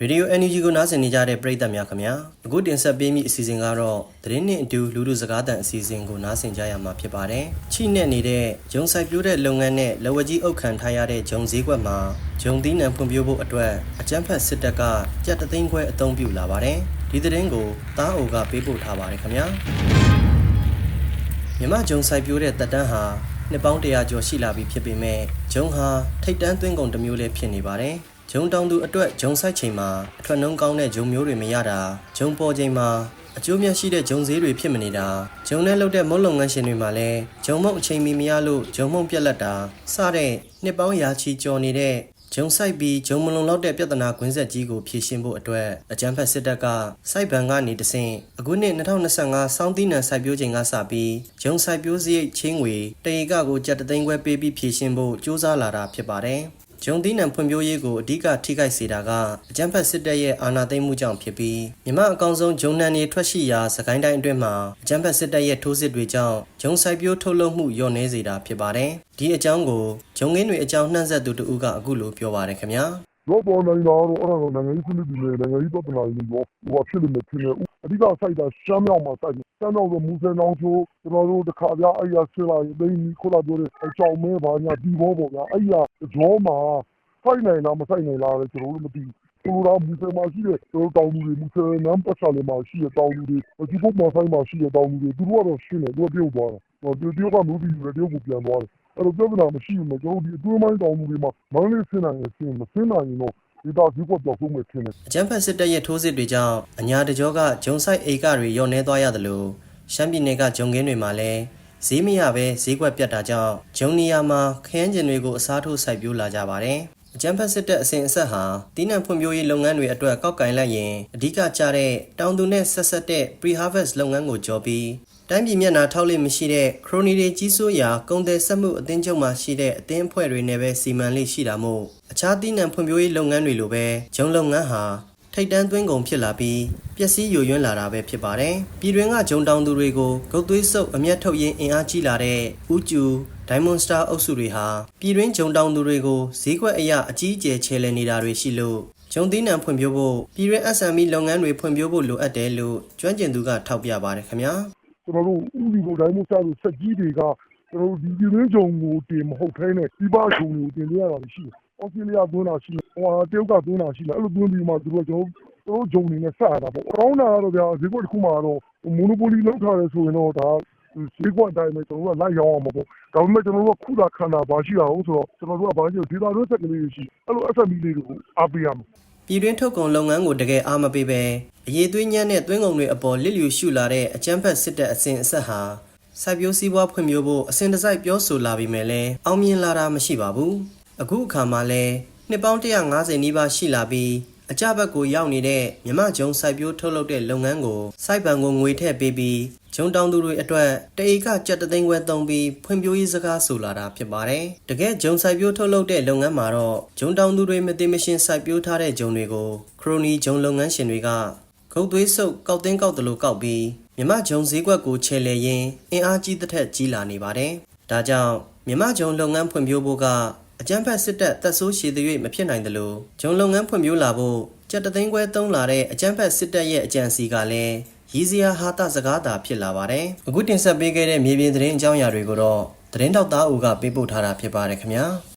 ရေဒီယို NUG ကိုနားဆင်နေကြတဲ့ပရိသတ်များခင်ဗျာအခုတင်ဆက်ပေးမိအစီအစဉ်ကတော့သတင်းနဲ့အတူလူလူစကားတန်အစီအစဉ်ကိုနားဆင်ကြရမှာဖြစ်ပါတယ်ချိနဲ့နေတဲ့ဂျုံဆိုင်ပြိုးတဲ့လုပ်ငန်းနဲ့လက်ဝကြီးအုပ်ခံထားရတဲ့ဂျုံဈေးကွက်မှာဂျုံသီးနှံဖွံ့ဖြိုးဖို့အတွက်အကြမ်းဖက်စစ်တပ်ကကြက်တသိန်းခွဲအသုံးပြုလာပါတယ်ဒီသတင်းကိုတားအိုကပေးပို့ထားပါတယ်ခင်ဗျာမြမဂျုံဆိုင်ပြိုးတဲ့တက်တန်းဟာနှစ်ပေါင်းတရာကျော်ရှိလာပြီဖြစ်ပေမဲ့ဂျုံဟာထိတ်တန်းသွင်းကုန်တစ်မျိုးလေးဖြစ်နေပါတယ် ဂျုံတောင်သူအတွက်ဂျုံဆိုင်ချိန်မှာအထွက်နှုံးကောင်းတဲ့ဂျုံမျိုးတွေမရတာဂျုံပေါ်ချိန်မှာအကျိုးမြတ်ရှိတဲ့ဂျုံဈေးတွေဖြစ်မနေတာဂျုံနဲ့လုပ်တဲ့မုတ်လုပ်ငန်းရှင်တွေမှာလည်းဂျုံမုတ်အချိန်မီမရလို့ဂျုံမုတ်ပြက်လက်တာစတဲ့နှစ်ပေါင်းရာချီကျော်နေတဲ့ဂျုံဆိုင်ပြီးဂျုံမလုံလောက်တဲ့ပြဿနာကွင်းဆက်ကြီးကိုဖြေရှင်းဖို့အတွက်အကြမ်းဖက်စစ်တပ်ကစိုက်ဘဏ်ကနေတဆင့်အခုနှစ်2025စောင်းသီးနှံစိုက်ပျိုးချိန်ကစပြီးဂျုံစိုက်ပျိုးစရိတ်ချင်းငွေတရေကကိုကျပ်တသိန်းခွဲပေးပြီးဖြေရှင်းဖို့စ조사လာတာဖြစ်ပါတယ်။ ဂျုံသီးနှံဖွံ့ဖြိုးရေးကိုအဓိကထိခိုက်စေတာကအကြမ်းဖက်စစ်တပ်ရဲ့အာဏာသိမ်းမှုကြောင့်ဖြစ်ပြီးမြမအကောင်ဆုံးဂျုံနှံတွေထွက်ရှိရာစကိုင်းတိုင်းအတွင်းမှာအကြမ်းဖက်စစ်တပ်ရဲ့ထိုးစစ်တွေကြောင့်ဂျုံစိုက်ပျိုးထုတ်လုပ်မှုလျော့နည်းစေတာဖြစ်ပါတယ်။ဒီအကြောင်းကိုဂျုံငင်းတွေအကြောင်းနှံ့ဆက်သူတဦးကအခုလိုပြောပါတယ်ခင်ဗျာ။တော့ပေါ်နိုင်တာတော့အဲ့ဒါတော့နိုင်ငံရေးစနစ်တွေနဲ့နိုင်ငံရေးပြဿနာတွေရောဟိုဖြစ်နေမယ်ဖြစ်နေ အဓိကစိုက်တာရှမ်းမြောက်မှာစိုက်တယ်ရှမ်းမြောက်ဆိုမူဆယ်နောင်ချိုကျွန်တော်တို့တခါပြအဲ့ရဆလာသိန်းခုနပြောတဲ့အကြောင်းမဲဘာညာဒီဘောပေါ့ဗျာအဲ့ရကြောမှာစိုက်နိုင်လားမစိုက်နိုင်လားလဲကျွန်တော်တို့မသိဘူးဆိုတော့မူဆယ်မှာရှိတဲ့ကျွန်တော်တောင်လူတွေမူဆယ်နမ်းပတ်ချလေးမှာရှိတဲ့တောင်လူတွေဒီဘုတ်မှာဆိုင်မှာရှိတဲ့တောင်လူတွေသူတို့ကတော့ရှင်းတယ်သူကပြုတ်သွားတယ်သူတို့ကမျိုးပြီးတယ်တရုတ်ကိုပြန်သွားတယ်အဲ့တော့ပြဿနာမရှိဘူးမကျွန်တော်ဒီအတွင်းပိုင်းတောင်လူတွေမှာမန္တလေးဆင်းနိုင်ရင်ဆင်းမဆင်းနိုင်ရင်တော့ ဒီတော့ဒီကွက်ပြောက်ဆုံးမယ်ထင်တယ်အကြမ်းဖက်စစ်တပ်ရဲ့ထိုးစစ်တွေကြောင့်အညာတကြောကဂျုံဆိုင်အိတ်ကတွေညော့နေသွားရသလိုရှမ်းပြည်နယ်ကဂျုံကင်းတွေမှာလည်းဈေးမရပဲဈေးကွက်ပြတ်တာကြောင့်ဂျုံနီယာမှာခရမ်းကျင်တွေကိုအစားထိုးစိုက်ပျိုးလာကြပါတယ်။အကြမ်းဖက်စစ်တပ်အစဉ်အဆက်ဟာတီးနှံဖွံ့ဖြိုးရေးလုပ်ငန်းတွေအတွက်ကောက်ကင်လိုက်ရင်အဓိကကျတဲ့တောင်သူနဲ့ဆက်ဆက်တဲ့ pre-harvest လုပ်ငန်းကိုကြော်ပြီး တိုင်းပြည်မျက်နှာထောက်လိမရှိတဲ့ခရိုနီတွေကြီးစိုးရာကုန်သည်စက်မှုအသင်းချုပ်မှာရှိတဲ့အသင်းအဖွဲ့တွေနဲ့ပဲစီမံလေးရှိတာမို့အခြားတီးနှံဖွံ့ဖြိုးရေးလုပ်ငန်းတွေလိုပဲဂျုံလုပ်ငန်းဟာထိတ်တန်းသွင်းကုန်ဖြစ်လာပြီးပျက်စီးယိုယွင်းလာတာပဲဖြစ်ပါတယ်။ပြည်တွင်းကဂျုံတောင်သူတွေကိုဂုတ်သွေးဆုပ်အမျက်ထုတ်ရင်းအင်အားကြီးလာတဲ့ဥကျူဒိုင်မွန်စတာအုပ်စုတွေဟာပြည်တွင်းဂျုံတောင်သူတွေကိုဈေးကွက်အရအကြီးအကျယ်ချဲလှယ်နေတာတွေရှိလို့ဂျုံသီးနှံဖွံ့ဖြိုးဖို့ပြည်တွင်း SME လုပ်ငန်းတွေဖွံ့ဖြိုးဖို့လိုအပ်တယ်လို့ကျွမ်းကျင်သူကထောက်ပြပါတယ်ခင်ဗျာ။ ကျွန်တော်တို့ဥပဒေကိုတိုင်းမှုစလို့စက်ကြီးတွေကကျွန်တော်တို့ဒီပြည်တွင်းဂျုံကိုတင်မဟုတ်ခဲနဲ့ဒီပါဂျုံကိုတင်ရတာရှိတယ်။အော်စတြေးလျသွင်းတာရှိတယ်။ဟိုဟာတရုတ်ကသွင်းတာရှိတယ်။အဲ့လိုသွင်းပြီးမှသူတို့ကကျွန်တော်တို့ဂျုံတွေနဲ့စရတာပေါ့။ကောင်းတာကတော့ဗျာဈေးကွက်တစ်ခုမှာတော့မိုနိုပိုလီလောက်ထားတယ်ဆိုရင်တော့ဒါဈေးကွက်အတိုင်းပဲကျွန်တော်တို့ကလိုက်ရောင်းအောင်ပေါ့။ဒါပေမဲ့ကျွန်တော်တို့ကခုတာခန္ဓာဘာရှိတာဟုတ်ဆိုတော့ကျွန်တော်တို့ကဘာရှိဒေတာတွင်းစက်ကလေးတွေရှိအဲ့လို SME လေးတွေကိုအားပေးရမယ် ပြည်တွင်းထုတ်ကုန်လုပ်ငန်းကိုတကယ်အားမပေးပဲအရေးသွေးညံ့တဲ့သွင်းကုန်တွေအပေါ်လစ်လျူရှုလာတဲ့အကြမ်းဖက်စစ်တပ်အစဉ်အဆက်ဟာစိုက်ပျိုးစည်းပွားဖွံ့ဖြိုးဖို့အစဉ်တစိုက်ပြောဆိုလာပြီးမယ်လဲအောင်မြင်လာတာမရှိပါဘူးအခုအခါမှာလဲနှစ်ပေါင်း150နီးပါးရှိလာပြီးအကြဘက်ကိုရောက်နေတဲ့မြမဂျုံစိုက်ပျိုးထုတ်လုပ်တဲ့လုပ်ငန်းကိုစိုက်ပံကိုငွေထည့်ပေးပြီး ဂျုံတောင်သူတွေအတွက်တအိတ်ကကြက်တသိန်းခွဲသုံးပြီးဖွံ့ဖြိုးရေးစကားဆိုလာတာဖြစ်ပါတယ်။တကယ်ဂျုံစိုက်ပျိုးထုတ်လုပ်တဲ့လုပ်ငန်းမှာတော့ဂျုံတောင်သူတွေမသိမရှင်းစိုက်ပျိုးထားတဲ့ဂျုံတွေကိုခရိုနီဂျုံလုပ်ငန်းရှင်တွေကဂုတ်သွေးဆုပ်ကောက်တင်းကောက်တလို့ကောက်ပြီးမြမဂျုံဈေးကွက်ကိုချဲလဲရင်းအင်အားကြီးတစ်ထက်ကြီးလာနေပါတယ်။ဒါကြောင့်မြမဂျုံလုပ်ငန်းဖွံ့ဖြိုးဖို့ကအကြမ်းဖက်စစ်တပ်တပ်ဆိုးရှည်သွေးမဖြစ်နိုင်တယ်လို့ဂျုံလုပ်ငန်းဖွံ့ဖြိုးလာဖို့ကြက်တသိန်းခွဲသုံးလာတဲ့အကြမ်းဖက်စစ်တပ်ရဲ့အကြံစီကလည်း ရည်စရာဟာတာစကားသာဖြစ်လာပါတယ်။အခုတင်ဆက်ပေးခဲ့တဲ့မြေပြင်သတင်းအကြောင်းအရာတွေကိုတော့သတင်းတောက်သားဦးကပေးပို့ထားတာဖြစ်ပါတယ်ခင်ဗျာ။